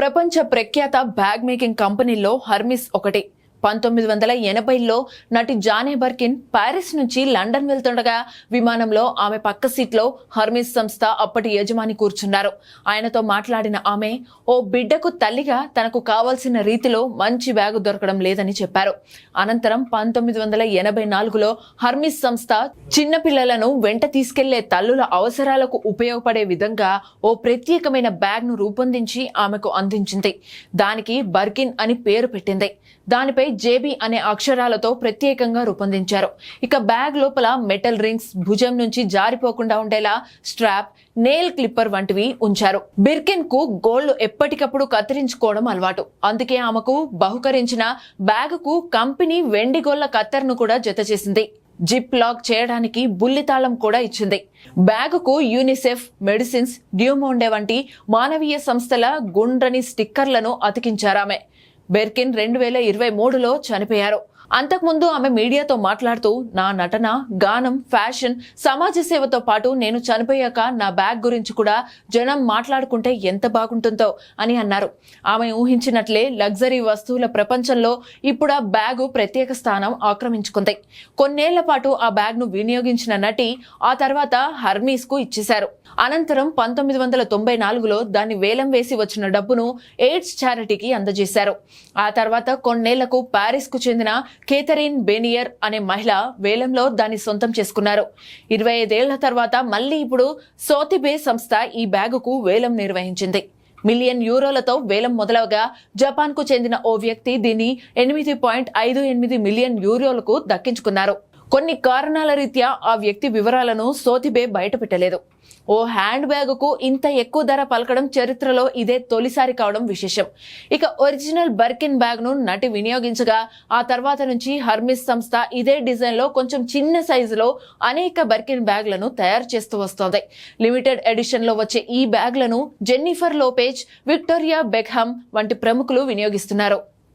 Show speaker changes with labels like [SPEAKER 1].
[SPEAKER 1] ప్రపంచ ప్రఖ్యాత bag making కంపెనీల్లో హర్మిస్ ఒకటి. పంతొమ్మిది వందల ఎనభైలో నటి జానే బర్కిన్ ప్యారిస్ నుంచి లండన్ వెళ్తుండగా విమానంలో ఆమె పక్క సీట్లో హర్మిస్ సంస్థ అప్పటి యజమాని కూర్చున్నారు. ఆయనతో మాట్లాడిన ఆమె ఓ బిడ్డకు తల్లిగా తనకు కావాల్సిన రీతిలో మంచి బ్యాగు దొరకడం లేదని చెప్పారు. అనంతరం పంతొమ్మిది వందల ఎనభై నాలుగులో హర్మిస్ సంస్థ చిన్నపిల్లలను వెంట తీసుకెళ్ళే తల్లుల అవసరాలకు ఉపయోగపడే విధంగా ఓ ప్రత్యేకమైన బ్యాగ్ను రూపొందించి ఆమెకు అందించింది. దానికి బర్కిన్ అని పేరు పెట్టింది. దానిపై జేబీ అనే అక్షరాలతో ప్రత్యేకంగా రూపొందించారు. ఇక బ్యాగ్ లోపల మెటల్ రింగ్స్ భుజం నుంచి జారిపోకుండా ఉండేలా స్ట్రాప్ నేల్ క్లిప్పర్ వంటివి ఉంచారు. బిర్కిన్కు గోళ్ళు ఎప్పటికప్పుడు కత్తిరించుకోవడం అలవాటు. అందుకే ఆమెకు బహుకరించిన బ్యాగుకు కంపెనీ వెండి గోళ్ళ కత్తెరను కూడా జత చేసింది. జిప్ లాక్ చేయడానికి బుల్లితాళం కూడా ఇచ్చింది. బ్యాగుకు యూనిసెఫ్ మెడిసిన్స్ డ్యూమోండే వంటి మానవీయ సంస్థల గుండ్రని స్టిక్కర్లను అతికించారామె బెర్కిన్ రెండు వేల ఇరవై మూడులో చనిపోయారు. అంతకుముందు ఆమె మీడియాతో మాట్లాడుతూ నా నటన గానం ఫ్యాషన్ సమాజ సేవతో పాటు నేను చనిపోయాక నా బ్యాగ్ గురించి కూడా జనం మాట్లాడుకుంటే ఎంత బాగుంటుందో అని అన్నారు. ఆమె ఊహించినట్లే లగ్జరీ వస్తువుల ప్రపంచంలో ఇప్పుడు ఆ బ్యాగు ప్రత్యేక స్థానం ఆక్రమించుకుంది. కొన్నేళ్ళ పాటు ఆ బ్యాగ్ను వినియోగించిన నటి ఆ తర్వాత హర్మీస్కు ఇచ్చేశారు. అనంతరం పంతొమ్మిది వందల తొంభై నాలుగులో దాన్ని వేలం వేసి వచ్చిన డబ్బును ఎయిడ్స్ చారిటీకి అందజేశారు. ఆ తర్వాత కొన్నేళ్ళకు ప్యారిస్కు చెందిన కేథరిన్ బెనియర్ అనే మహిళ వేలంలో దాన్ని సొంతం చేసుకున్నారు. ఇరవై ఐదేళ్ళ తర్వాత మళ్ళీ ఇప్పుడు సోతిబే సంస్థ ఈ బ్యాగుకు వేలం నిర్వహించింది. మిలియన్ యూరోలతో వేలం మొదలవగా జపాన్కు చెందిన ఓ వ్యక్తి దీన్ని ఎనిమిది పాయింట్ ఐదు ఎనిమిది మిలియన్ యూరోలకు దక్కించుకున్నారు. కొన్ని కారణాల రీత్యా ఆ వ్యక్తి వివరాలను సోతిబే బయటపెట్టలేదు. ఓ హ్యాండ్ బ్యాగుకు ఇంత ఎక్కువ ధర పలకడం చరిత్రలో ఇదే తొలిసారి కావడం విశేషం. ఇక ఒరిజినల్ బర్కిన్ బ్యాగ్ను నటి వినియోగించగా ఆ తర్వాత నుంచి హర్మిస్ సంస్థ ఇదే డిజైన్లో కొంచెం చిన్న సైజులో అనేక బర్కిన్ బ్యాగ్లను తయారు చేస్తూ వస్తోంది. లిమిటెడ్ ఎడిషన్లో వచ్చే ఈ బ్యాగ్లను జెన్నిఫర్ లోపేజ్ విక్టోరియా బెక్హమ్ వంటి ప్రముఖులు వినియోగిస్తున్నారు.